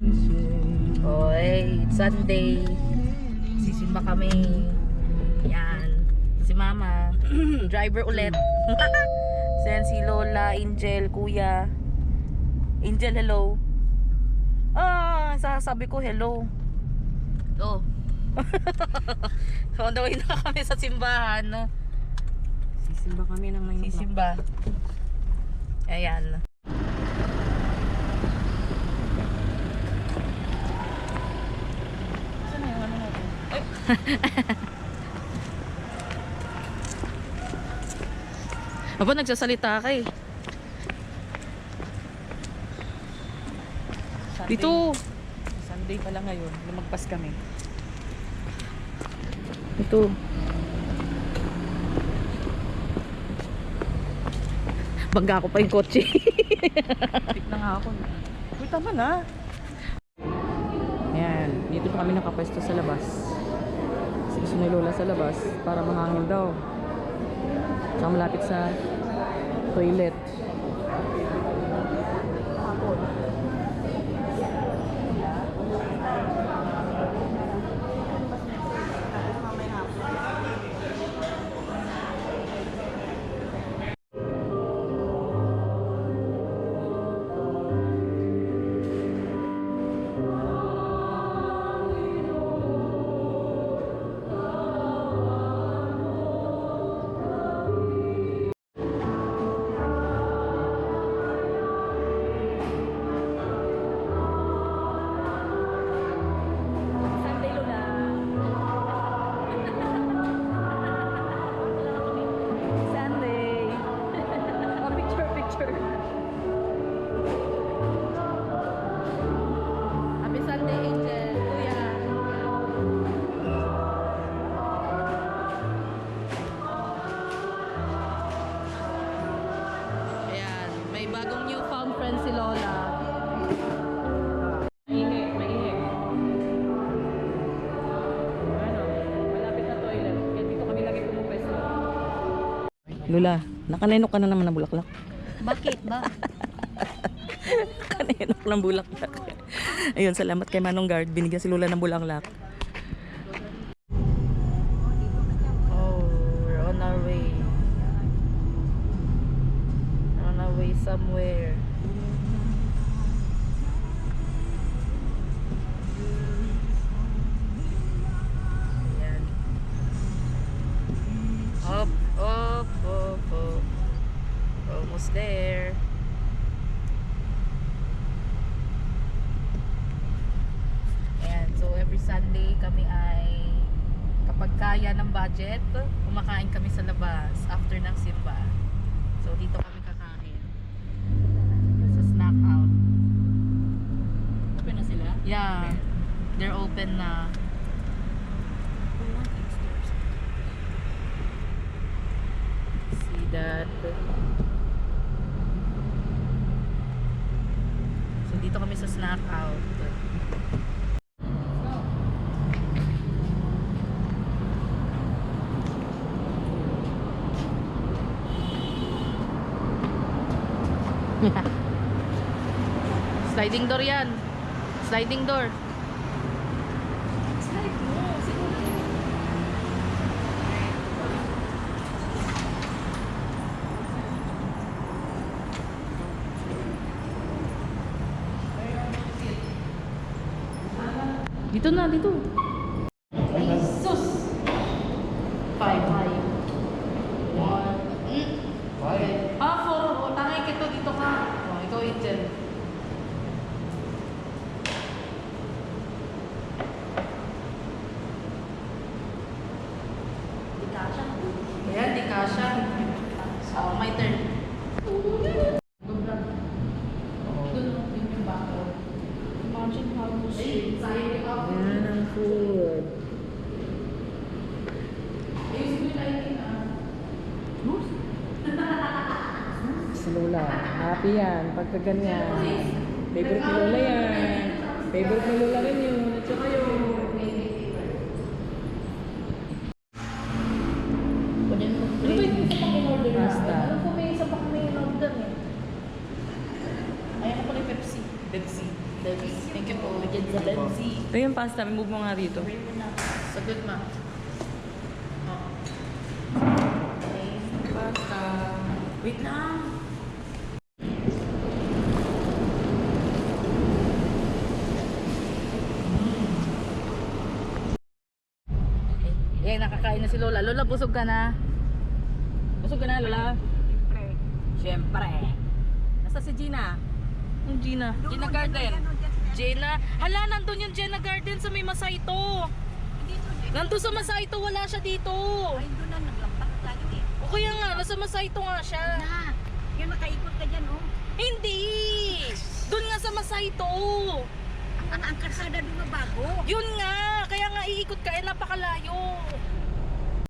Oy, it's Sunday. Sisimba kami. Yan. Si Mama. Driver ulit. Sen si Lola, Angel, Kuya. Angel, hello. Ah, sasabi ko hello. Oh. so, on the way na kami sa simbahan. No? Sisimba kami ng 9 o'clock. Sisimba. Ayan. Saan na yung ano natin? Ay! Aba, nagsasalita ka eh. Sunday, Dito. Sunday pala ngayon. Lumagpas kami. Ito. Bangga ko pa yung kotse. Tik na nga ako. Uy, tama na. Ayan. Dito pa kami nakapwesto sa labas. Gusto ni Lola sa labas para mahangin daw. Tsaka malapit sa toilet. Lola, nakanenok ka na naman ng bulaklak. Bakit ba? Kanenok ng bulaklak. Ayun, salamat kay Manong Guard. Binigyan si Lola ng bulaklak. Oh, we're on our way. On our way somewhere. Almost there. Ayan, so every Sunday kami ay kapag kaya ng budget, kumakain kami sa labas after ng simba. So dito kami kakain. Sa snack out. Open na sila? Yeah. They're open na. See that? Dito kami sa snack out. Sliding door yan. Sliding door. Dito na, dito. Jesus! Five. Five. One. Five. Ah, four. O, tangay kito. Dito ka. O, ikaw, Angel. Ayan, di kasha. Oh, my turn. Yan ang food. Si Lola, happy yan. Pagka ganyan. Favorite ni Lola yan. Favorite ni Lola rin yun. At saka yung... Ano ba yung isa pang in-order Pasta. namin? Alam ko may isa pa kami in-order eh. Ayan ko pala yung Pepsi. Pepsi. Thank you po. Bigyan sa Lenzi. Ito yung pasta, move mo nga dito. Sagot ma. Oo. Okay. Pasta. Wait lang. Eh, nakakain na si Lola. Lola, busog ka na. Busog ka na, Lola? Siyempre. Siyempre. Nasa si Gina? Ang Gina. Gina Garden. Jenna. Hala, nandun yung Jenna Garden sa may dito. Nandun sa Masayto, wala siya dito. Ay, doon na naglampas tayo eh. O kaya nga, nasa Masayto nga siya. Na, yun nakaikot ka dyan oh. Hindi! Doon nga sa Masayto. Ang, ang karsada doon na bago. Yun nga, kaya nga iikot ka, eh napakalayo.